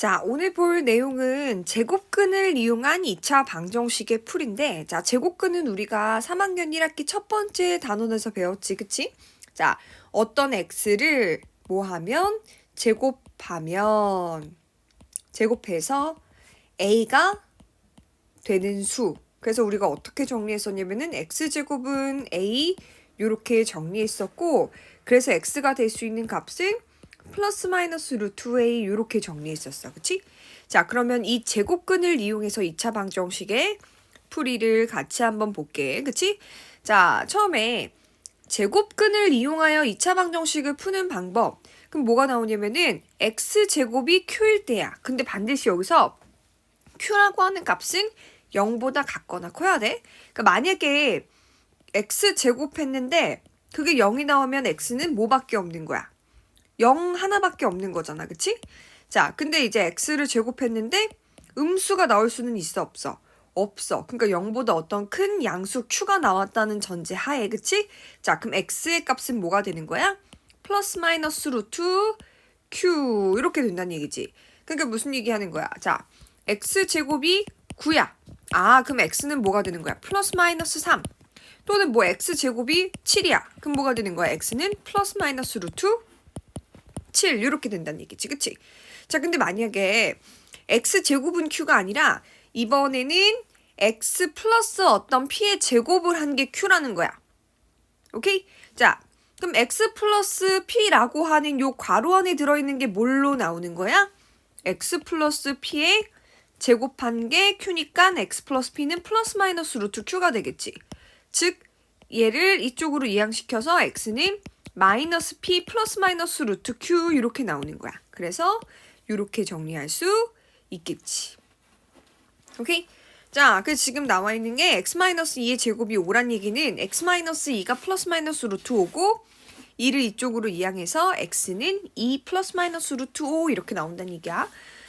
자, 오늘 볼 내용은 제곱근을 이용한 2차 방정식의 풀인데, 자, 제곱근은 우리가 3학년 1학기 첫 번째 단원에서 배웠지, 그치? 자, 어떤 x를 뭐 하면? 제곱하면, 제곱해서 a가 되는 수. 그래서 우리가 어떻게 정리했었냐면은 x제곱은 a, 요렇게 정리했었고, 그래서 x가 될 수 있는 값은 플러스 마이너스 루트 a 이렇게 정리했었어. 그치? 자, 그러면 이 제곱근을 이용해서 2차 방정식의 풀이를 같이 한번 볼게. 그치? 자, 처음에 제곱근을 이용하여 2차 방정식을 푸는 방법. 그럼 뭐가 나오냐면은 x제곱이 q일 때야. 근데 반드시 여기서 q라고 하는 값은 0보다 같거나 커야 돼. 그러니까 만약에 x제곱 했는데 그게 0이 나오면 x는 뭐밖에 없는 거야? 0 하나밖에 없는 거잖아. 그치? 자, 근데 이제 x를 제곱했는데 음수가 나올 수는 있어 없어? 없어. 그러니까 0보다 어떤 큰 양수 q가 나왔다는 전제 하에, 그치? 자, 그럼 x의 값은 뭐가 되는 거야? 플러스 마이너스 루트 q 이렇게 된다는 얘기지. 그러니까 무슨 얘기 하는 거야? 자, x 제곱이 9야. 아, 그럼 x는 뭐가 되는 거야? 플러스 마이너스 3. 또는 뭐 x 제곱이 7이야. 그럼 뭐가 되는 거야? x는 플러스 마이너스 루트 7 이렇게 된다는 얘기지. 그치? 자, 근데 만약에 x 제곱은 q가 아니라 이번에는 x 플러스 어떤 p의 제곱을 한 게 q라는 거야. 오케이? 자, 그럼 x 플러스 p라고 하는 요 괄호 안에 들어있는 게 뭘로 나오는 거야? x 플러스 p의 제곱한 게 q니까 x 플러스 p는 플러스 마이너스 루트 q가 되겠지. 즉, 얘를 이쪽으로 이항시켜서 x는 마이너스 p 플러스 마이너스 루트 q 이렇게 나오는 거야. 그래서 이렇게 정리할 수 있겠지. 오케이? 자, 그 지금 나와 있는 게 x 마이너스 2의 제곱이 5란 얘기는 x 마이너스 2가 플러스 마이너스 루트 5고 2를 이쪽으로 이항해서 x는 2 플러스 마이너스 루트 5 이렇게 나온다는 얘기야.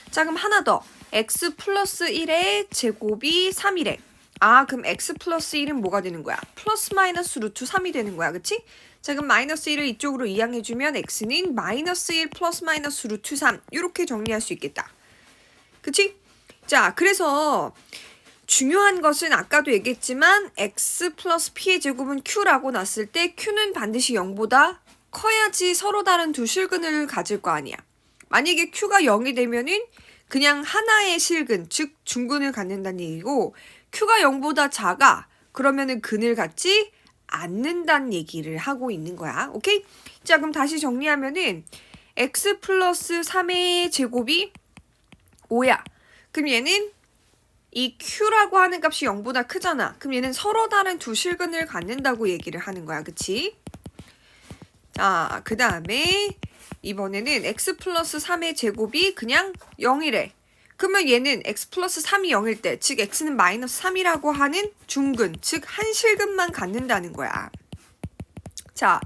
자, 그럼 하나 더. x 플러스 1의 제곱이 3이래. 아, 그럼 x 플러스 1은 뭐가 되는 거야? 플러스 마이너스 루트 3이 되는 거야. 그치? 자, 그럼 마이너스 1을 이쪽으로 이항해주면 x는 마이너스 1 플러스 마이너스 루트 3 이렇게 정리할 수 있겠다. 그치? 자, 그래서 중요한 것은 아까도 얘기했지만 x 플러스 p의 제곱은 q라고 났을 때 q는 반드시 0보다 커야지 서로 다른 두 실근을 가질 거 아니야. 만약에 q가 0이 되면은 그냥 하나의 실근, 즉 중근을 갖는다는 얘기고 q가 0보다 작아. 그러면은 근을 갖지 않는다는 얘기를 하고 있는 거야. 오케이? 자, 그럼 다시 정리하면은 x 플러스 3의 제곱이 5야. 그럼 얘는 이 q라고 하는 값이 0보다 크잖아. 그럼 얘는 서로 다른 두 실근을 갖는다고 얘기를 하는 거야. 그치? 자, 그 다음에 이번에는 x 플러스 3의 제곱이 그냥 0이래. 그러면 얘는 x 플러스 3이 0일 때, 즉 x는 마이너스 3이라고 하는 중근, 즉 한 실근만 갖는다는 거야. 자,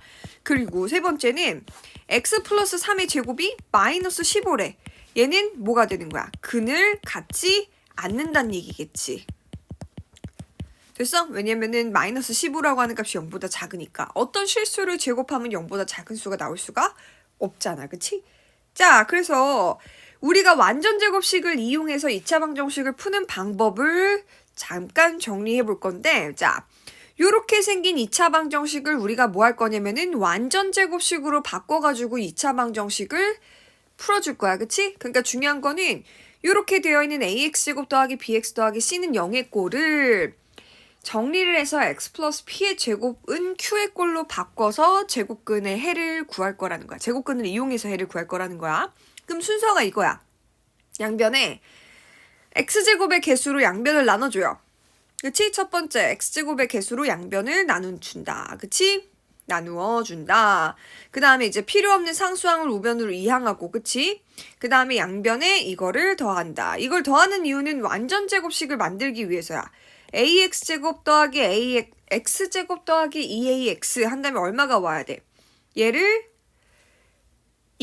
그리고 세 번째는 x 플러스 3의 제곱이 마이너스 15래. 얘는 뭐가 되는 거야? 근을 갖지 않는다는 얘기겠지. 됐어? 왜냐면은 마이너스 15라고 하는 값이 0보다 작으니까 어떤 실수를 제곱하면 0보다 작은 수가 나올 수가 없잖아. 그치? 자, 그래서 우리가 완전 제곱식을 이용해서 2차 방정식을 푸는 방법을 잠깐 정리해 볼 건데, 자, 요렇게 생긴 2차 방정식을 우리가 뭐 할 거냐면은 완전 제곱식으로 바꿔가지고 2차 방정식을 풀어줄 거야. 그치? 그러니까 중요한 거는 요렇게 되어 있는 ax제곱 더하기 bx 더하기 c는 0의 꼴을 정리를 해서 x 플러스 p의 제곱은 q의 꼴로 바꿔서 제곱근의 해를 구할 거라는 거야. 제곱근을 이용해서 해를 구할 거라는 거야. 그럼 순서가 이거야. 양변에 x제곱의 개수로 양변을 나눠줘요. 그치? 첫 번째, x제곱의 개수로 양변을 나눠준다. 그치? 나누어 준다. 그 다음에 이제 필요 없는 상수항을 우변으로 이항하고, 그치? 그 다음에 양변에 이거를 더한다. 이걸 더하는 이유는 완전 제곱식을 만들기 위해서야. ax제곱 더하기 ax, x제곱 더하기 2ax 한다면 얼마가 와야 돼? 얘를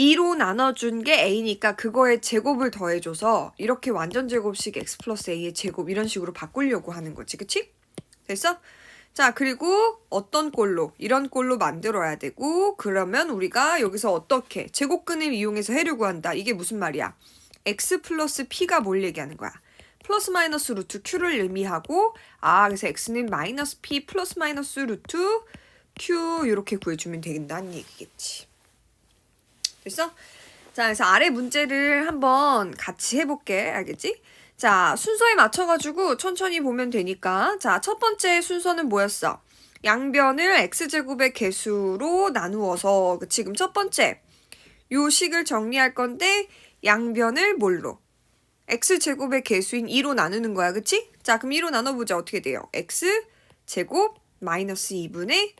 2로 나눠준 게 a니까 그거에 제곱을 더해줘서 이렇게 완전 제곱식 x 플러스 a의 제곱 이런 식으로 바꾸려고 하는 거지. 그치? 됐어? 자, 그리고 어떤 꼴로, 이런 꼴로 만들어야 되고, 그러면 우리가 여기서 어떻게 제곱근을 이용해서 해를 구한다. 이게 무슨 말이야? x 플러스 p가 뭘 얘기하는 거야? 플러스 마이너스 루트 q를 의미하고 아 그래서 x는 마이너스 p 플러스 마이너스 루트 q 이렇게 구해주면 된다는 얘기겠지. 됐어? 자 그래서 아래 문제를 한번 같이 해볼게 알겠지? 자 순서에 맞춰가지고 천천히 보면 되니까 자 첫 번째 순서는 뭐였어? 양변을 x제곱의 개수로 나누어서 그 지금 첫 번째 요 식을 정리할 건데 양변을 뭘로? x제곱의 개수인 2로 나누는 거야 그치? 자 그럼 2로 나눠보자 어떻게 돼요? x제곱 마이너스 2분의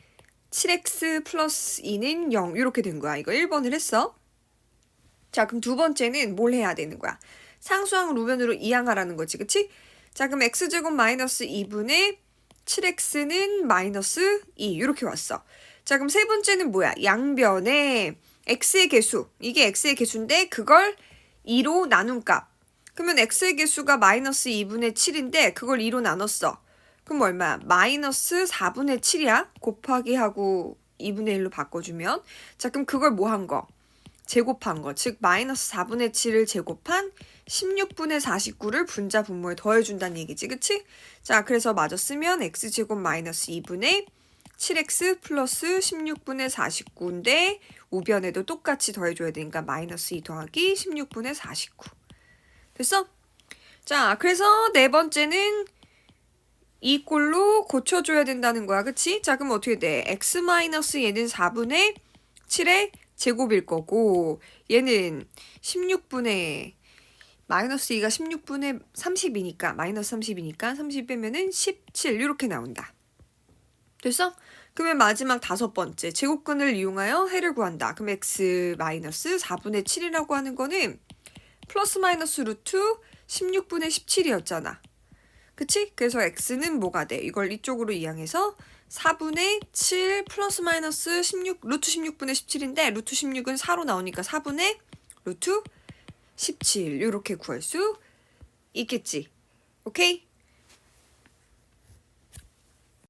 7x 플러스 2는 0 이렇게 된 거야 이거 1번을 했어 자 그럼 두 번째는 뭘 해야 되는 거야? 상수항 루변으로 이항하라는 거지 그치? 자 그럼 x제곱 마이너스 2분의 7x는 마이너스 2 이렇게 왔어. 자 그럼 세 번째는 뭐야? 양변에 x의 개수 이게 x의 개수인데 그걸 2로 나눈 값. 그러면 x의 개수가 마이너스 2분의 7인데 그걸 2로 나눴어. 그럼 얼마야? 마이너스 4분의 7이야. 곱하기 하고 2분의 1로 바꿔주면 자 그럼 그걸 뭐 한 거? 제곱한 거. 즉 마이너스 4분의 7을 제곱한 16분의 49를 분자 분모에 더해준다는 얘기지. 그치? 자 그래서 마저 쓰면 x제곱 마이너스 2분의 7x 플러스 16분의 49인데 우변에도 똑같이 더해줘야 되니까 마이너스 2 더하기 16분의 49. 됐어? 자 그래서 네 번째는 이 꼴로 고쳐줘야 된다는 거야. 그치? 자 그럼 어떻게 돼? x 마이너스 얘는 4분의 7의 제곱일 거고 얘는 16분의 마이너스 2가 16분의 30이니까 마이너스 30이니까 30 빼면은 17 이렇게 나온다. 됐어? 그러면 마지막 다섯 번째 제곱근을 이용하여 해를 구한다. 그럼 x 마이너스 4분의 7이라고 하는 거는 플러스 마이너스 루트 16분의 17이었잖아. 그치? 그래서 x는 뭐가 돼? 이걸 이쪽으로 이항해서 4분의 7 플러스 마이너스 16 루트 16분의 17인데 루트 16은 4로 나오니까 4분의 루트 17 이렇게 구할 수 있겠지. 오케이?